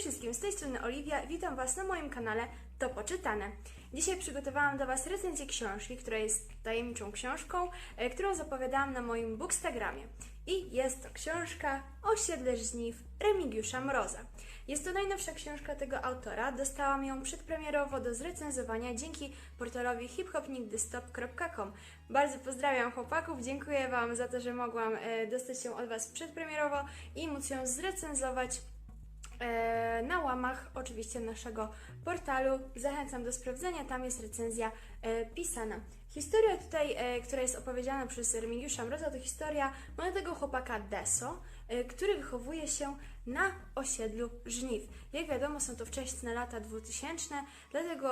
wszystkim, z tej strony Oliwia, witam Was na moim kanale To Poczytane. Dzisiaj przygotowałam dla Was recenzję książki, która jest tajemniczą książką, e, którą zapowiadałam na moim bookstagramie. I jest to książka Osiedle Żniw Remigiusza Mroza. Jest to najnowsza książka tego autora, dostałam ją przedpremierowo do zrecenzowania dzięki portalowi hiphopnigdystop.com. Bardzo pozdrawiam chłopaków, dziękuję Wam za to, że mogłam e, dostać ją od Was przedpremierowo i móc ją zrecenzować na łamach oczywiście naszego portalu. Zachęcam do sprawdzenia, tam jest recenzja e, pisana. Historia tutaj, e, która jest opowiedziana przez Remigiusza Mroza, to historia młodego chłopaka Deso, e, który wychowuje się na osiedlu Żniw. Jak wiadomo, są to wczesne lata 2000, dlatego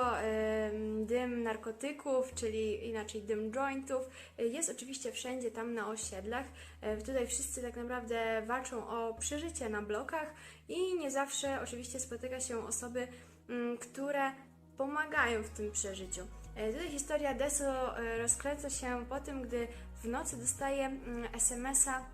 dym narkotyków, czyli inaczej dym jointów, e, jest oczywiście wszędzie tam na osiedlach. Tutaj wszyscy tak naprawdę walczą o przeżycie na blokach i nie zawsze oczywiście spotyka się osoby, mm, które pomagają w tym przeżyciu. E, Tutaj historia Deso e, rozkręca się po tym, gdy w nocy dostaje mm, SMS-a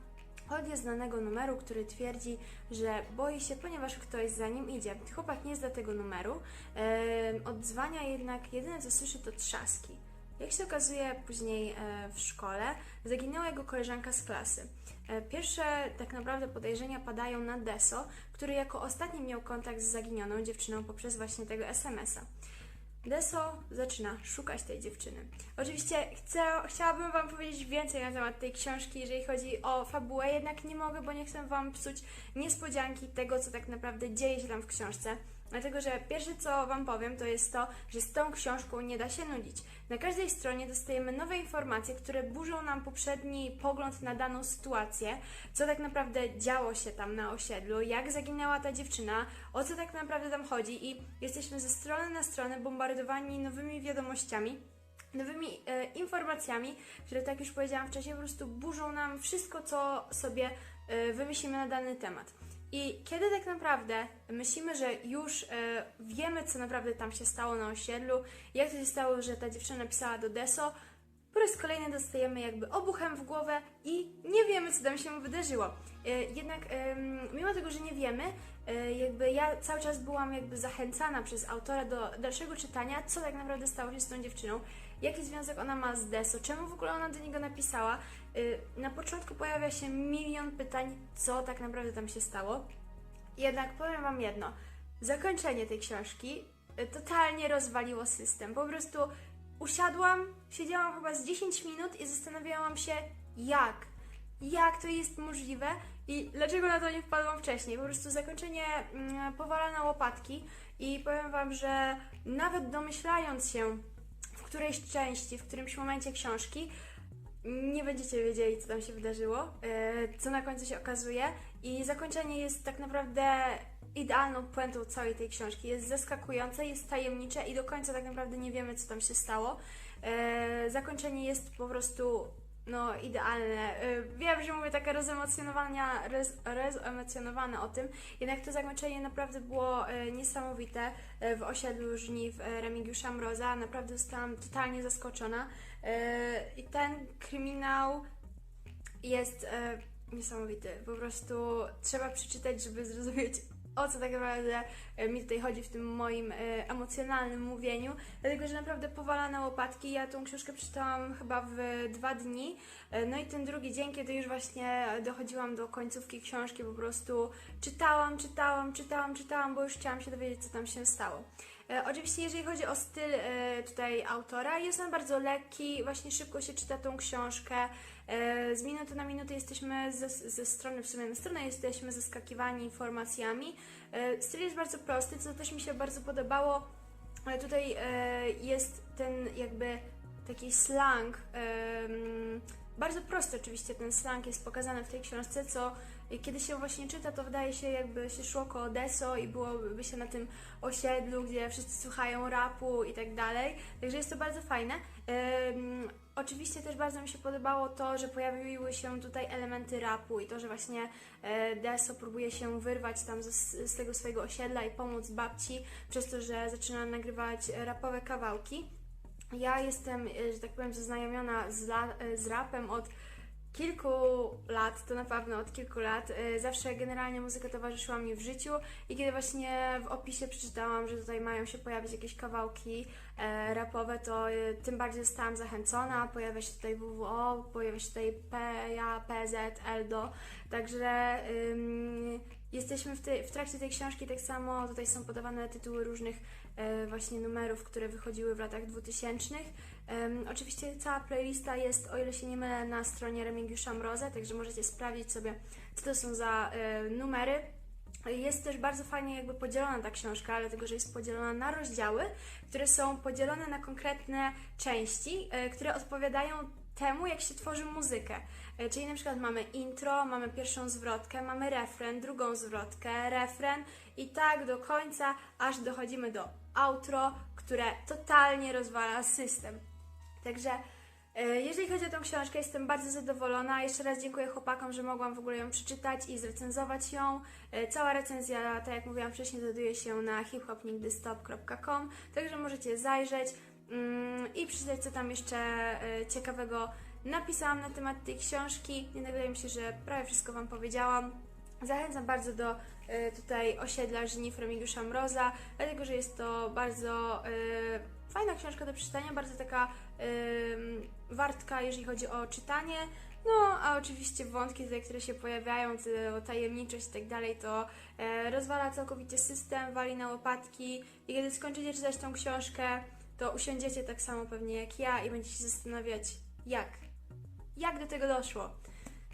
od nieznanego numeru, który twierdzi, że boi się, ponieważ ktoś za nim idzie. Chłopak nie zna tego numeru, e, odzwania jednak, jedyne co słyszy to trzaski. Jak się okazuje później w szkole, zaginęła jego koleżanka z klasy. Pierwsze tak naprawdę podejrzenia padają na Deso, który jako ostatni miał kontakt z zaginioną dziewczyną poprzez właśnie tego SMS-a. Deso zaczyna szukać tej dziewczyny. Oczywiście chcę, chciałabym Wam powiedzieć więcej na temat tej książki, jeżeli chodzi o fabułę, jednak nie mogę, bo nie chcę Wam psuć niespodzianki tego, co tak naprawdę dzieje się tam w książce. Dlatego, że pierwsze co Wam powiem, to jest to, że z tą książką nie da się nudzić. Na każdej stronie dostajemy nowe informacje, które burzą nam poprzedni pogląd na daną sytuację, co tak naprawdę działo się tam na osiedlu, jak zaginęła ta dziewczyna, o co tak naprawdę tam chodzi i jesteśmy ze strony na stronę bombardowani nowymi wiadomościami, nowymi e, informacjami, które, tak już powiedziałam wcześniej, po prostu burzą nam wszystko, co sobie e, wymyślimy na dany temat. I kiedy tak naprawdę myślimy, że już e, wiemy, co naprawdę tam się stało na osiedlu, jak to się stało, że ta dziewczyna napisała do Deso, po raz kolejny dostajemy jakby obuchem w głowę i nie wiemy, co tam się wydarzyło. E, Jednak mimo tego, że nie wiemy, e, jakby ja cały czas byłam jakby zachęcana przez autora do dalszego czytania, co tak naprawdę stało się z tą dziewczyną, jaki związek ona ma z Deso, czemu w ogóle ona do niego napisała. E, Na początku pojawia się milion pytań, co tak naprawdę tam się stało. Jednak powiem Wam jedno, zakończenie tej książki e, totalnie rozwaliło system. Po prostu usiadłam, siedziałam chyba z 10 minut i zastanawiałam się, jak, jak to jest możliwe i dlaczego na to nie wpadłam wcześniej. Po prostu zakończenie mm, powala na łopatki i powiem Wam, że nawet domyślając się którejś części, w którymś momencie książki, nie będziecie wiedzieli, co tam się wydarzyło, e, co na końcu się okazuje i zakończenie jest tak naprawdę idealną puentą całej tej książki. Jest zaskakujące, jest tajemnicze i do końca tak naprawdę nie wiemy, co tam się stało. E, Zakończenie jest po prostu no, idealne. E, Wiem, że mówię taka rozemocjonowana, roz, o tym, jednak to zakończenie naprawdę było e, niesamowite e, w osiedlu Żniw Remigiusza Mroza. Naprawdę zostałam totalnie zaskoczona. I ten kryminał jest niesamowity. Po prostu trzeba przeczytać, żeby zrozumieć o co tak naprawdę e, mi tutaj chodzi w tym moim e, emocjonalnym mówieniu, dlatego że naprawdę powala na łopatki. Ja tą książkę przeczytałam chyba w dwa dni, e, no i ten drugi dzień, kiedy już właśnie dochodziłam do końcówki książki, po prostu czytałam, czytałam, czytałam, czytałam, bo już chciałam się dowiedzieć, co tam się stało. E, Oczywiście, jeżeli chodzi o styl e, tutaj autora, jest on bardzo lekki, właśnie szybko się czyta tą książkę. E, Z minuty na minutę jesteśmy ze, ze strony w sumie na stronę jesteśmy zaskakiwani informacjami. Styl jest bardzo prosty, co też mi się bardzo podobało. Tutaj jest ten jakby taki slang. bardzo prosty oczywiście ten slang jest pokazany w tej książce, co kiedy się właśnie czyta, to wydaje się jakby się szło koło Deso i byłoby się na tym osiedlu, gdzie wszyscy słuchają rapu i tak dalej. Także jest to bardzo fajne. Oczywiście też bardzo mi się podobało to, że pojawiły się tutaj elementy rapu i to, że właśnie e, Deso próbuje się wyrwać tam z, z tego swojego osiedla i pomóc babci przez to, że zaczyna nagrywać rapowe kawałki. Ja jestem, e, że tak powiem, zaznajomiona z, la, e, z rapem od kilku lat, to na pewno od kilku lat, y, zawsze generalnie muzyka towarzyszyła mi w życiu i kiedy właśnie w opisie przeczytałam, że tutaj mają się pojawić jakieś kawałki e, rapowe, to y, tym bardziej zostałam zachęcona. Pojawia się tutaj WWO, pojawia się tutaj PA, PZ, Eldo, także ym, jesteśmy w, tej- w trakcie tej książki tak samo, tutaj są podawane tytuły różnych e, właśnie numerów, które wychodziły w latach 2000. Em, oczywiście cała playlista jest, o ile się nie mylę, na stronie Remigiusza Mroza, także możecie sprawdzić sobie, co to są za e, numery. Jest też bardzo fajnie jakby podzielona ta książka, dlatego że jest podzielona na rozdziały, które są podzielone na konkretne części, e, które odpowiadają temu, jak się tworzy muzykę. E, Czyli na przykład mamy intro, mamy pierwszą zwrotkę, mamy refren, drugą zwrotkę, refren i tak do końca, aż dochodzimy do outro, które totalnie rozwala system. Także e, jeżeli chodzi o tą książkę, jestem bardzo zadowolona. Jeszcze raz dziękuję chłopakom, że mogłam w ogóle ją przeczytać i zrecenzować ją. E, Cała recenzja, tak jak mówiłam wcześniej, znajduje się na hiphopnigdystop.com, także możecie zajrzeć mm, i przeczytać, co tam jeszcze e, ciekawego napisałam na temat tej książki. Jednak wydaje mi się, że prawie wszystko Wam powiedziałam. Zachęcam bardzo do e, tutaj osiedla Żniw Remigiusza Mroza, dlatego że jest to bardzo e, fajna książka do przeczytania, bardzo taka ym, wartka, jeżeli chodzi o czytanie. No, a oczywiście wątki tutaj, które się pojawiają, to tajemniczość i tak dalej, to e, rozwala całkowicie system, wali na łopatki i kiedy skończycie czytać tą książkę, to usiądziecie tak samo pewnie jak ja i będziecie się zastanawiać, jak? Jak do tego doszło?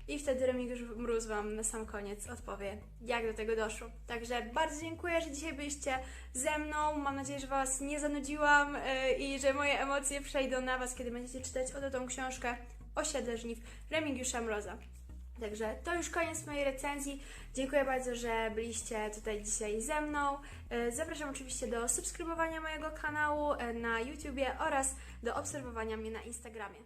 I wtedy Remigiusz Mróz Wam na sam koniec odpowie, jak do tego doszło. Także bardzo dziękuję, że dzisiaj byliście ze mną. Mam nadzieję, że Was nie zanudziłam yy, i że moje emocje przejdą na Was, kiedy będziecie czytać oto tą książkę Osiedle Żniw Remigiusza Mroza. Także to już koniec mojej recenzji. Dziękuję bardzo, że byliście tutaj dzisiaj ze mną. Yy, Zapraszam oczywiście do subskrybowania mojego kanału yy, na YouTubie oraz do obserwowania mnie na Instagramie.